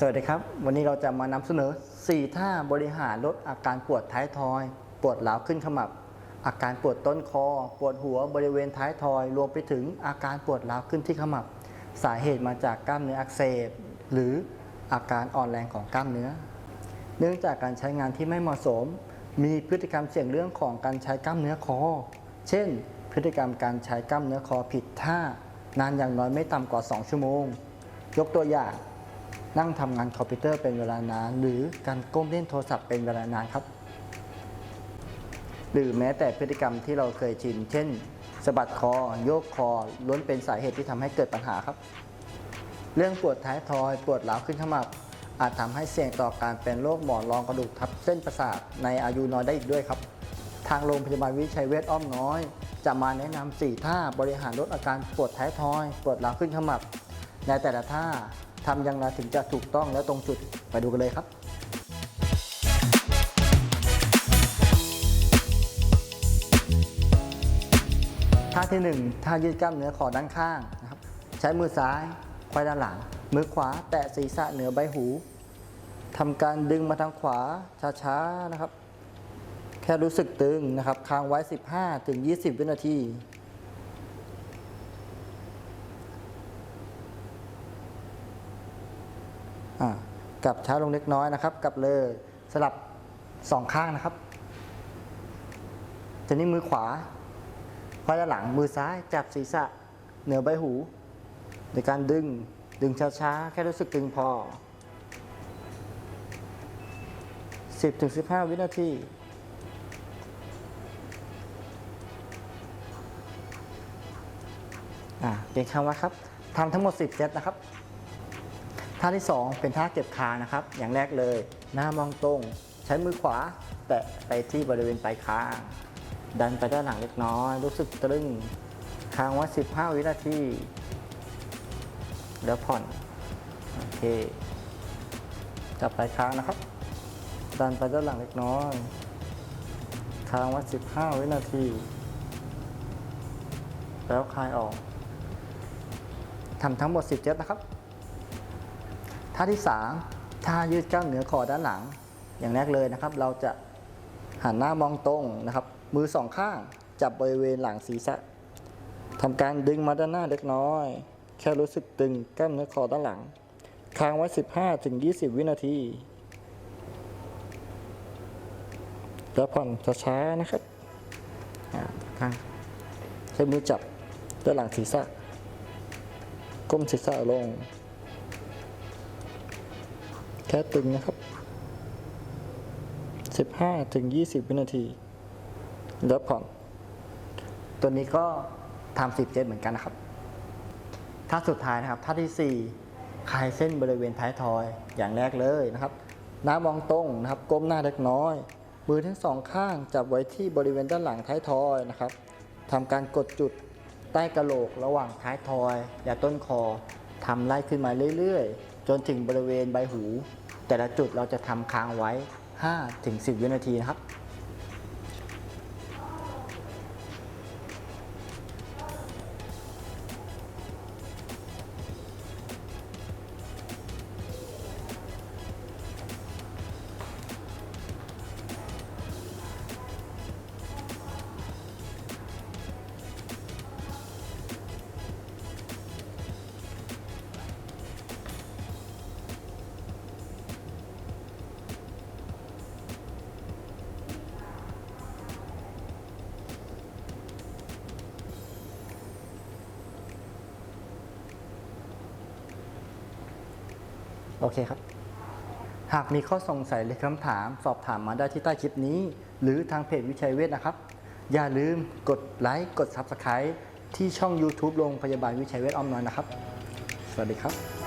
สวัสดีครับ วันนี้เราจะมานำเสนอ 4 ท่าบริหารลดอาการปวดท้ายทอย ปวดหลาวขึ้นขมับ อาการปวดต้นคอ ปวดหัวบริเวณท้ายทอย รวมไปถึงอาการปวดหลาวขึ้นที่ขมับ สาเหตุมาจากกล้ามเนื้ออักเสบ หรืออาการอ่อนแรงของกล้ามเนื้อ เนื่องจากการใช้งานที่ไม่เหมาะสม มีพฤติกรรมเสี่ยงเรื่องของการใช้กล้ามเนื้อคอ เช่น พฤติกรรมการใช้กล้ามเนื้อคอผิดท่านานอย่างน้อยไม่ต่ำกว่า 2 ชั่วโมง ยกตัวอย่าง นั่งทำงานคอมพิวเตอร์เป็นเวลานาน หรือการก้มเล่นโทรศัพท์เป็นเวลานานครับ หรือแม้แต่พฤติกรรมที่เราเคยชิน เช่นสะบัดคอ โยกคอ ล้วนเป็นสาเหตุที่ทำให้เกิดปัญหาครับ เรื่องปวดท้ายทอย ปวดหลาวขึ้นขมับ อาจทำให้เสี่ยงต่อการเป็นโรคหมอนรองกระดูกทับเส้นประสาทในอายุน้อยได้อีกด้วยครับทางโรงพยาบาลวิชัยเวชอ้อมน้อย จะมาแนะนำ4ท่าบริหารลดอาการปวดท้ายทอย ปวดหลังขึ้นขมับ ในแต่ละท่า ทำอย่างไรถึงจะถูกต้องและตรงจุดไปดูกันเลยครับท่าที่1ท่ายืดกล้ามเนื้อคอด้านข้างนะครับใช้มือซ้ายควายด้านหลัง มือขวาแตะศีรษะเหนือใบหูทำการดึงมาทางขวาช้าๆนะครับ แค่รู้สึกตึงนะครับค้างไว้ 15ถึง20 วินาที อ่า กลับช้าลงเล็กน้อยนะครับ กลับเลยสลับสองข้างนะครับทีนี้มือขวาควายด้านหลังมือซ้ายจับศีรษะเหนือใบหู ในการดึงดึงช้าๆ แค่รู้สึกตึงพอ 10-15 วินาทีอ่าเก่งคำว่าครับทำทั้งหมด 10 เซตนะครับ ท่าที่ 2 เป็นท่าเก็บคานะครับ อย่างแรกเลย หน้ามองตรง ใช้มือขวา แตะไปที่บริเวณปลายคางดันไปด้านหลังเล็กน้อย รู้สึกตรึงค้างไว้15 วินาที แล้วผ่อน โอเค จับปลายคางนะครับ ดันไปด้านหลังเล็กน้อย ค้างไว้15 วินาที แล้วคลายออกทำทั้งหมด 10เจ็ดนะครับ ท่าที่3ท่ายืดกล้ามเนื้อคอด้านหลัง อย่างแรกเลยนะครับ เราจะหันหน้ามองตรงนะครับ มือสองข้างจับบริเวณหลังศีรษะทำการดึงมาด้านหน้าเล็กน้อย แค่รู้สึกตึงกล้ามเนื้อคอด้านหลัง ค้างไว้ 15ถึง20 วินาทีแล้วผ่อนช้าๆนะครับข้างใช้มือจับด้านหลังศีรษะ ก้มศีรษะลง แค่ตึงนะครับ 15ถึง20 วินาที แล้วผ่อน ตัวนี้ก็ทำ10เซตเหมือนกันนะครับท่าสุดท้ายนะครับท่าที่4คลายเส้นบริเวณท้ายทอยอย่างแรกเลยนะครับหน้ามองตรงนะครับ ก้มหน้าเล็กน้อย มือทั้งสองข้างจับไว้ที่บริเวณด้านหลังท้ายทอยนะครับทำการกดจุดใต้กระโหลกระหว่างท้ายทอยและต้นคอทำไล่ขึ้นมาเรื่อยๆ จนถึงบริเวณใบหู แต่ละจุดเราจะทำค้างไว้ 5-10 วินาทีนะครับ โอเคครับ หากมีข้อสงสัยหรือคำถาม สอบถามมาได้ที่ใต้คลิปนี้ หรือทางเพจวิชัยเวชนะครับ อย่าลืมกดไลค์กด Subscribe ที่ช่อง YouTube โรงพยาบาลวิชัยเวชอ้อมน้อยนะครับ สวัสดีครับ